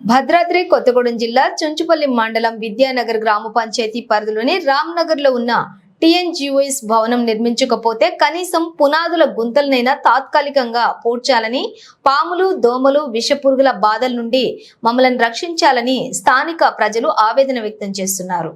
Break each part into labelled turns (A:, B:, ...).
A: భద్రాద్రి కొత్తగూడెం జిల్లా చుంచుపల్లి మండలం విద్యానగర్ గ్రామ పంచాయతీ పరిధిలోని రామ్నగర్లో ఉన్న టిఎన్జిఓఎస్ భవనం నిర్మించకపోతే కనీసం పునాదుల గుంతలనైనా తాత్కాలికంగా పూడ్చాలని పాములు దోమలు విషపురుగుల బాధల నుండి మమ్మల్ని రక్షించాలని స్థానిక ప్రజలు ఆవేదన వ్యక్తం చేస్తున్నారు.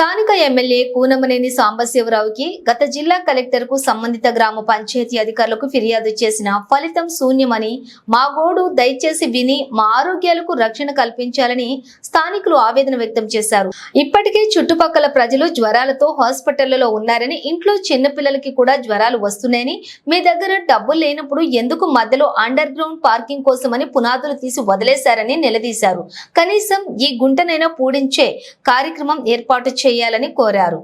A: స్థానిక ఎమ్మెల్యే కూనమనేని సాంబశివరావుకి గత జిల్లా కలెక్టర్కు సంబంధిత గ్రామ పంచాయతీ అధికారులకు ఫిర్యాదు చేసిన ఫలితం శూన్యమని మా గోడు దయచేసి విని మా ఆరోగ్యాలకు రక్షణ కల్పించాలని స్థానికులు ఆవేదన వ్యక్తం చేశారు. ఇప్పటికే చుట్టుపక్కల ప్రజలు జ్వరాలతో హాస్పిటళ్ళలో ఉన్నారని ఇంట్లో చిన్నపిల్లలకి కూడా జ్వరాలు వస్తున్నాయని మీ దగ్గర డబ్బులు లేనప్పుడు ఎందుకు మధ్యలో అండర్ గ్రౌండ్ పార్కింగ్ కోసమని పునాదులు తీసి వదిలేశారని నిలదీశారు. కనీసం ఈ గుంటనైనా పూడించే కార్యక్రమం ఏర్పాటు చేయాలని కోరారు.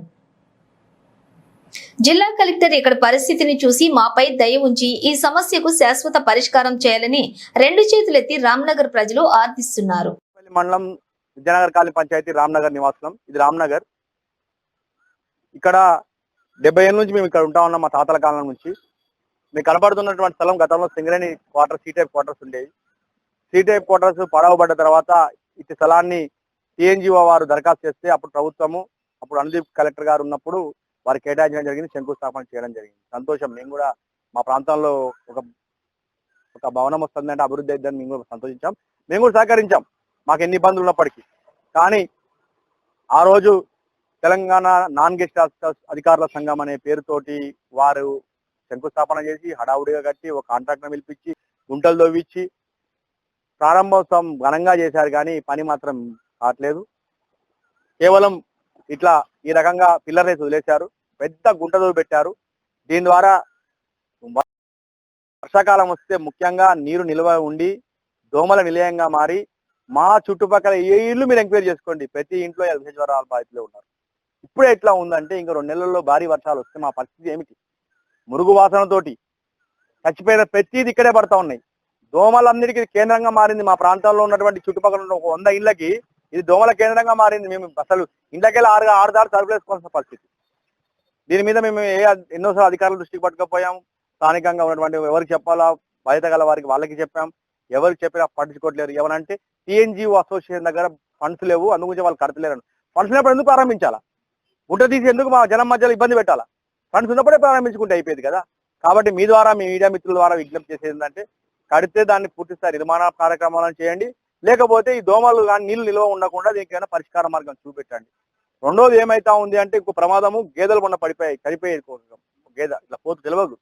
A: జిల్లా కలెక్టర్ ఇక్కడ పరిస్థితిని చూసి మాపై దయ ఉంచి ఈ సమస్యకు శాశ్వత పరిష్కారం చేయాలని రెండు చేతులెత్తి రామ్నగర్ ప్రజలు ఆర్థిస్తున్నారు
B: మండలం విద్యానగర్ కాలనీ పంచాయతీ రామ్నగర్ నివాసం ఇది రామ్నగర్. ఇక్కడ డెబ్బై ఏళ్ళ నుంచి మేము ఇక్కడ ఉంటా ఉన్నాం మా తాతల కాలం నుంచి. మీకు కనబడుతున్నటువంటి స్థలం గతంలో Singareni quarter C type quarters ఉండేవి. సి టైప్ క్వార్టర్స్ పడవబడ్డ తర్వాత ఇటు స్థలాన్ని టీఎన్జిఓ వారు దరఖాస్తు చేస్తే అప్పుడు ప్రభుత్వము అప్పుడు అనుదీప్ కలెక్టర్ గారు ఉన్నప్పుడు వారు కేటాయించడం జరిగింది శంకుస్థాపన చేయడం జరిగింది. సంతోషం. మేము కూడా మా ప్రాంతంలో ఒక ఒక భవనం వస్తుందంటే అభివృద్ధి అయిద్దని మేము కూడా సంతోషించాం. మేము కూడా సహకరించాం. మాకు ఎన్ని ఇబ్బందులు ఉన్నప్పటికీ. కానీ ఆ రోజు తెలంగాణ నాన్ గెస్ట్ అధికారుల సంఘం అనే పేరుతోటి వారు శంకుస్థాపన చేసి హడావుడిగా కట్టి ఒక కాంట్రాక్టర్ పిలిపించి గుంటలు తవ్వించి ప్రారంభోత్సవం ఘనంగా చేశారు కానీ పని మాత్రం కావట్లేదు. కేవలం ఇట్లా ఈ రకంగా పిల్లర్ రేసి వదిలేశారు. పెద్ద గుంట పెట్టారు. దీని ద్వారా వర్షాకాలం వస్తే ముఖ్యంగా నీరు నిల్వ ఉండి దోమల నిలయంగా మారి మా చుట్టుపక్కల ఏ ఇల్లు మీరు ఎంక్వైరీ చేసుకోండి. ప్రతి ఇంట్లో ఎల్సీ జ్వరాల బాధితులే ఉన్నారు. ఇప్పుడే ఎట్లా ఉందంటే ఇంకా రెండు నెలల్లో భారీ వర్షాలు వస్తే మా పరిస్థితి ఏమిటి? మురుగు వాసనతోటి చచ్చిపోయిన ప్రతిది ఇక్కడే పడతా ఉన్నాయి. దోమలన్నిటికీ కేంద్రంగా మారింది మా ప్రాంతాల్లో ఉన్నటువంటి చుట్టుపక్కల ఉన్న ఒక వంద ఇళ్ళకి ఇది దోమల కేంద్రంగా మారింది. మేము అసలు ఇంట్లోకెళ్ళి ఆరు ఆరు దారు సరుకులేసుకోవాల్సిన పరిస్థితి. దీని మీద మేము ఏ ఎన్నోసార్లు అధికారుల దృష్టికి పట్టుకపోయాం. స్థానికంగా ఉన్నటువంటి ఎవరికి చెప్పాలా? బాధ్యత గల వారికి వాళ్ళకి చెప్పాం. ఎవరికి చెప్పినా పట్టించుకోవట్లేరు ఎవరంటే టీఎన్జిఓ అసోసియేషన్ దగ్గర ఫండ్స్ లేవు. అందుగురించి వాళ్ళు కడతలేరు ఫండ్స్ ఉన్నప్పుడు ఎందుకు ప్రారంభించాలా? గుంట తీసి ఎందుకు మా జనం మధ్యలో ఇబ్బంది పెట్టాలా? ఫండ్స్ ఉన్నప్పుడే ప్రారంభించుకుంటే అయిపోయేది కదా. కాబట్టి మీ ద్వారా మీ మీడియా మిత్రుల ద్వారా విజ్ఞప్తి చేసేది ఏంటంటే కడితే దాన్ని పూర్తి నిర్మాణ కార్యక్రమాలను చేయండి. లేకపోతే ఈ దోమలు కానీ నీళ్ళు నిల్వ ఉండకుండా దీనికైనా పరిష్కార మార్గం చూపెట్టండి. రెండోది ఏమైతా ఉంది అంటే ఇంకో ప్రమాదము గేదెలు మొన్న పడిపోయాయి చనిపోయాయి గేద గేదె ఇట్లా పోతు తెలియదు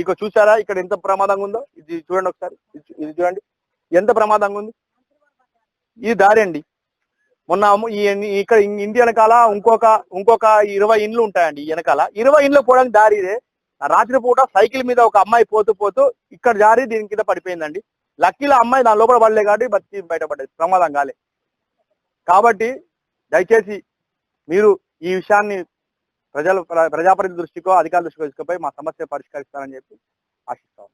B: ఇక చూసారా ఇక్కడ ఎంత ప్రమాదంగా ఉందో? ఇది చూడండి ఒకసారి ఇది చూడండి. ఎంత ప్రమాదంగా ఉంది? ఇది దారి అండి. మొన్న ఈ ఇక్కడ ఇంటి వెనకాల ఇంకొక ఇంకొక ఇరవై ఇండ్లు ఉంటాయండి వెనకాల. ఇరవై ఇండ్లు పోవడానికి దారి ఇదే. రాత్రి పూట సైకిల్ మీద ఒక అమ్మాయి పోతూ పోతూ ఇక్కడ జారి దీని కింద పడిపోయిందండి. లక్కీలో అమ్మాయి దాని లోపల పడలే కాబట్టి బతికి బయటపడ్డది. ప్రమాదం కాలే. కాబట్టి దయచేసి మీరు ఈ విషయాన్ని ప్రజల ప్ర- ప్రజాప్రతినిధి దృష్టికో అధికారుల దృష్టికో తీసుకుపోయి మా సమస్య పరిష్కరిస్తారని చెప్పి ఆశిస్తాం.